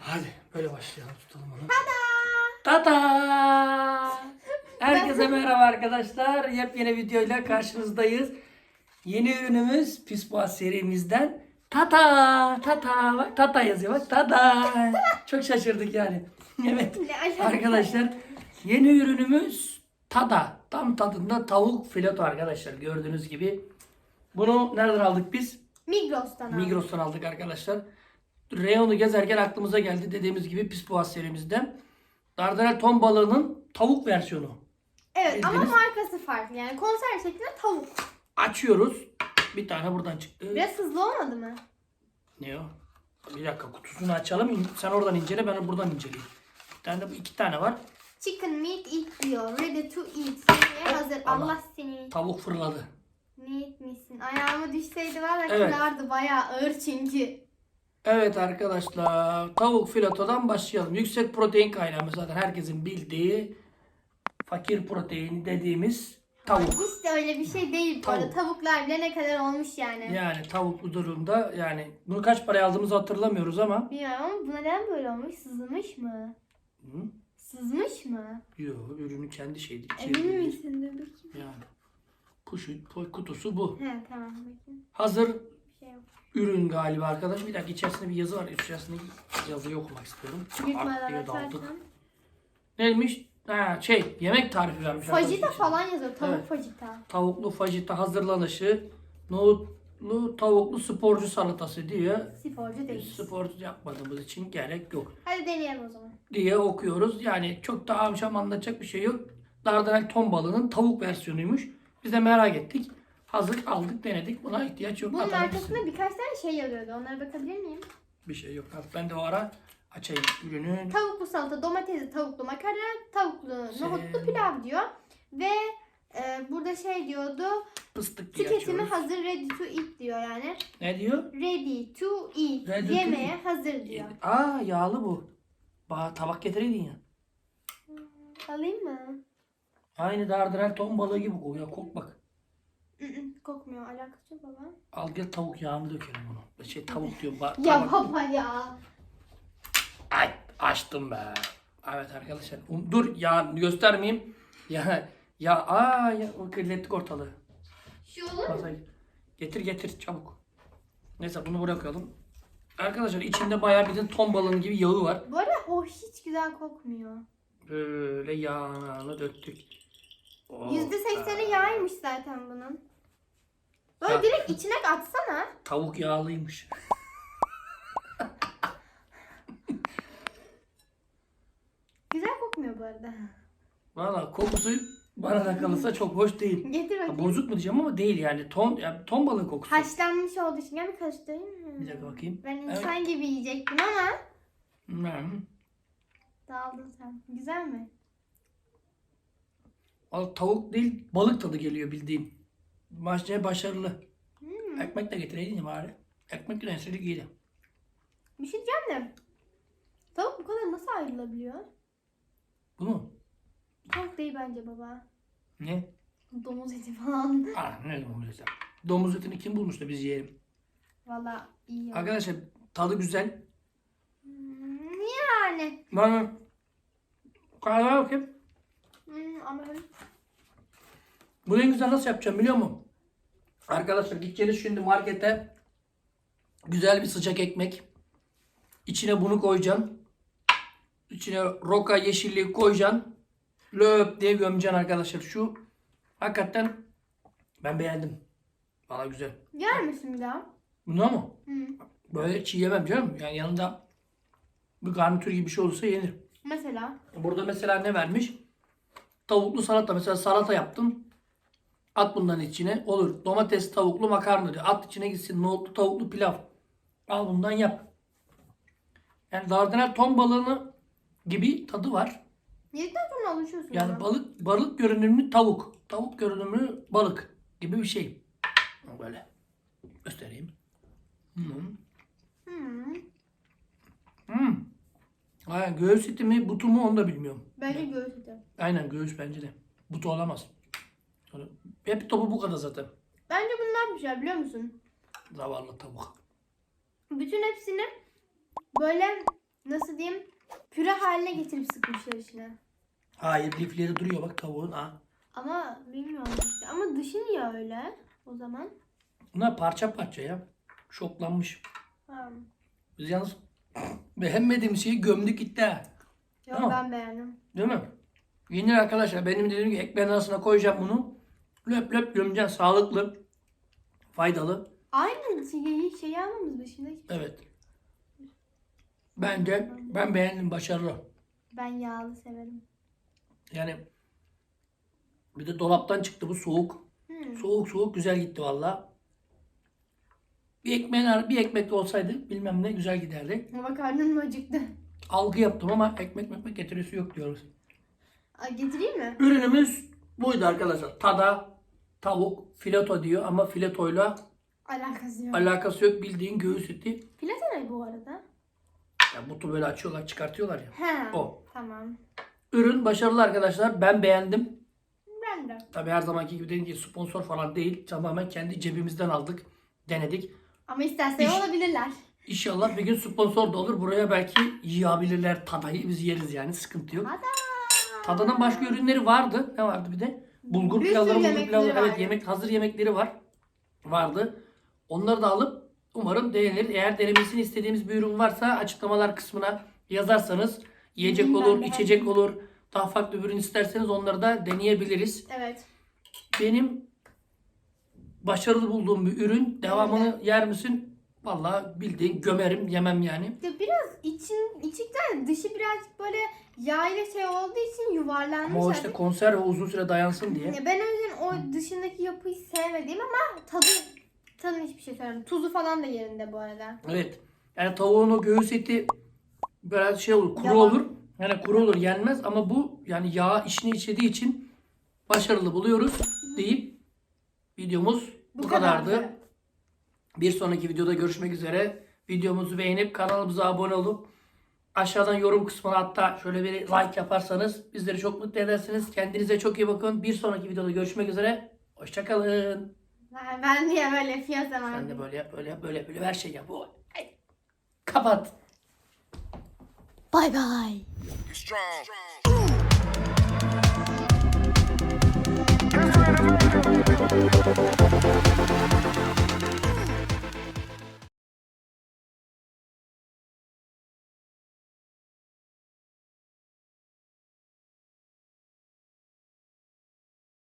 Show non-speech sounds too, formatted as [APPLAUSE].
Hadi böyle başlayalım tutalım onu. Tada! Tada! [LAUGHS] Herkese merhaba arkadaşlar. Yepyeni videoyla karşınızdayız. Yeni ürünümüz Pisboğa serimizden Tata! Tata! Bak Tata yazıyor bak Tada! Çok şaşırdık yani. [LAUGHS] Evet. Arkadaşlar yeni ürünümüz Tada. Tam tadında tavuk fileto arkadaşlar gördüğünüz gibi. Bunu nereden aldık biz? Migros'tan aldım. Migros'tan aldık arkadaşlar. Reyonu gezerken aklımıza geldi dediğimiz gibi pis boğaz serimizden. Dardanel ton balığının tavuk versiyonu. Evet ama Bildiniz. markası farklı. Yani konserve şeklinde tavuk. Açıyoruz. Bir tane buradan çıktı. Biraz hızlı olmadı mı? Ne o? Bir dakika kutusunu açalım. Sen oradan incele ben buradan inceleyeyim. Bir tane de bu iki tane var. Chicken meat eat diyor. Ready to eat. Yemeğe hazır. Allah. Allah seni. Tavuk fırladı. Ne etmişsin? Ayağıma düşseydi var ya Evet. kırardı. Bayağı ağır çünkü. Evet arkadaşlar tavuk filetodan başlayalım. Yüksek protein kaynağı zaten herkesin bildiği fakir protein dediğimiz tavuk. Hiç de öyle bir şey değil bu arada. Tavuk. Tavuklar bile ne kadar olmuş yani. Yani tavuklu durumda yani bunu kaç paraya aldığımızı hatırlamıyoruz ama Bilmiyorum ama bu neden böyle olmuş? Sızmış mı? Hı? Sızmış mı? Yok ürünün kendi şeydi. Emin misin? Dur bakayım. Yani kuşu, po- kutusu bu. He tamam bakayım. Hazır Bir şey yok. Ürün galiba arkadaş. Bir dakika içerisinde bir yazı var. İçerisinde yazıyı okumak istiyorum. Yırtmadan Art diye daldık. Neymiş? Ha, şey yemek tarifi vermiş. Fajita arkadaş falan yazıyor. Tavuk Evet. fajita. Tavuklu fajita hazırlanışı. Nohutlu tavuklu sporcu salatası diyor. Sporcu değil. sporcu yapmadığımız için gerek yok. Hadi deneyelim o zaman. diye okuyoruz. Yani çok da amşam anlatacak bir şey yok. Dardanel ton balığının tavuk versiyonuymuş. Biz de merak ettik. Hazır aldık denedik. Buna ihtiyaç yok. Bunun Atar arkasında birkaç tane şey yazıyordu. Onlara bakabilir miyim? Bir şey yok. Ben de o ara açayım ürünün. Tavuklu salata, domatesli tavuklu makarna, tavuklu Şey- nohutlu pilav diyor. Ve e, burada şey diyordu. Fıstık diye Tüketimi açıyoruz. hazır ready to eat diyor yani. Ne diyor? Ready to eat. Ready to Yemeğe hazır diyor. Aa yağlı bu. Ba tabak getireydin ya. Alayım mı? Aynı dardanel ton balığı gibi kokuyor. Kok bak. [CLEARS THROAT] Kokmuyor. Alakası yok baba. Al gel tavuk yağını dökelim bunu. Şey tavuk diyorum. Ba Ya tabak- baba ya. Ay açtım be. Evet arkadaşlar. Um, dur ya göstermeyeyim. Ya ya aa ya o kirlettik ortalığı. Şu olur mu? Masayı. Getir getir çabuk. Neyse bunu bırakalım. Arkadaşlar içinde bayağı bir de ton balığı gibi yağı var. Bu arada o hiç güzel kokmuyor. Böyle yağını döktük. Oh, %80'i be. yağymış zaten bunun. Böyle Ya. direkt içine atsana. Tavuk yağlıymış. Güzel kokmuyor bu arada. Valla kokusu bana da kalırsa [LAUGHS] çok hoş değil. Getir Ha, bakayım. bozuk mu diyeceğim ama değil yani. Ton yani ton balığı kokusu. Haşlanmış olduğu için gel bir karıştırayım mı? Bir dakika bakayım. Ben insan gibi yiyecektim ama Hmm. dağıldın sen. Güzel mi? Valla tavuk değil balık tadı geliyor bildiğin. Başça başarılı. Hmm. Ekmek de getireydin ya bari. Ekmek de enseli iyiydi. Bir şey diyeceğim de. Tavuk bu kadar nasıl ayrılabiliyor? Bu mu? Tavuk değil bence baba. Ne? Domuz eti falan. [LAUGHS] Aa, ne domuz eti? Domuz etini kim bulmuş da biz yiyelim. Valla iyi. Arkadaşlar tadı güzel. Hmm, yani. Ben kahve bakayım. Hmm, ama Bunu en güzel nasıl yapacağım biliyor musun? Arkadaşlar gideceğiniz şimdi markete güzel bir sıcak ekmek. İçine bunu koyacaksın. İçine roka yeşilliği koyacaksın. Löp diye gömeceksin arkadaşlar. Şu hakikaten ben beğendim. Valla güzel. yer misin bir daha? Bunda mı? Hı. Böyle çiğ yemem canım. Yani yanında bir garnitür gibi bir şey olursa yenir. Mesela. Burada mesela ne vermiş? Tavuklu salata. Mesela salata yaptın. At bundan içine. Olur. Domates, tavuklu makarna diyor. At içine gitsin. Nohutlu, tavuklu pilav. Al bundan yap. Yani dardanel ton balığını gibi tadı var. Yedikten sonra alışıyorsun. Yani ona. balık balık görünümlü tavuk. Tavuk görünümlü balık gibi bir şey. Böyle. Göstereyim. -hı. Hmm. Hmm. Aynen göğüs eti mi butu mu onu da bilmiyorum. Bence göğüs eti. Aynen göğüs bence de. Butu olamaz. Sonra, hep topu bu kadar zaten. Bence bunu ne yapmışlar biliyor musun? Zavallı tavuk. Bütün hepsini böyle nasıl diyeyim püre haline getirip sıkmışlar içine. Hayır lifleri duruyor bak tavuğun. Ha. Ama bilmiyorum işte. Ama dışı niye öyle o zaman? Bunlar parça parça ya. Şoklanmış. Ha. Biz yalnız [CLEARS THROAT] beğenmediğimiz şeyi gömdük gitti ha. Yok Tamam. ben beğendim. Değil mi? Yenir arkadaşlar. Benim dediğim gibi ekmeğin arasına koyacağım bunu. Löp löp gömeceğim. Sağlıklı. Faydalı. Aynı şeyi, şeyi almamız hiçbir- Evet. Bence ben beğendim. Başarılı. Ben yağlı severim. Yani bir de dolaptan çıktı bu soğuk. Hmm. Soğuk soğuk güzel gitti valla. Bir ekmeğin bir ekmek de olsaydı bilmem ne güzel giderdi. Ama karnım acıktı. Algı yaptım ama ekmek ekmek getirisi yok diyoruz. Ay, getireyim mi? Ürünümüz buydu arkadaşlar. Tada tavuk fileto diyor ama filetoyla Alakası yok. alakası yok bildiğin göğüs eti. Plato ne bu arada? Ya butu böyle açıyorlar çıkartıyorlar ya. He. O. Tamam. Ürün başarılı arkadaşlar. Ben beğendim. Ben de. Tabi her zamanki gibi dediğim gibi sponsor falan değil. Tamamen kendi cebimizden aldık. Denedik. Ama isterse İş- olabilirler. İnşallah bir gün sponsor da olur. Buraya belki yiyebilirler tadayı. Biz yeriz yani sıkıntı yok. Hadi. Tadanın başka ürünleri vardı. Ne vardı bir de? Bulgur Bir pilavları, bulgur pilavları. var. Evet yemek, hazır yemekleri var. Vardı. Onları da alıp umarım denenir. Eğer denemesini istediğimiz bir ürün varsa açıklamalar kısmına yazarsanız yiyecek olur, de içecek olur. Daha farklı bir ürün isterseniz onları da deneyebiliriz. Evet. Benim başarılı bulduğum bir ürün. Devamını yer misin? Vallahi bildiğin gömerim, yemem yani. Ya biraz için içikten dışı birazcık böyle yağ ile şey olduğu için yuvarlanmış. Ama o işte konserve uzun süre dayansın diye. Ya ben o yüzden o dışındaki yapıyı sevmediğim ama tadı tadı hiçbir şey söylemiyorum. Tuzu falan da yerinde bu arada. Evet. Yani tavuğun o göğüs eti biraz şey olur, kuru Yavan. olur. Yani kuru olur, yenmez ama bu yani yağ içine içediği için başarılı buluyoruz deyip videomuz bu, kadardı. Bir sonraki videoda görüşmek üzere. Videomuzu beğenip kanalımıza abone olup aşağıdan yorum kısmına hatta şöyle bir like yaparsanız bizleri çok mutlu edersiniz. Kendinize çok iyi bakın. Bir sonraki videoda görüşmek üzere. Hoşçakalın. Ben, ben niye böyle yapıyorsam Sen artık. de böyle yap, böyle yap, böyle yap, böyle her şey yap. Ay. Kapat. Bye bye. strong. strong.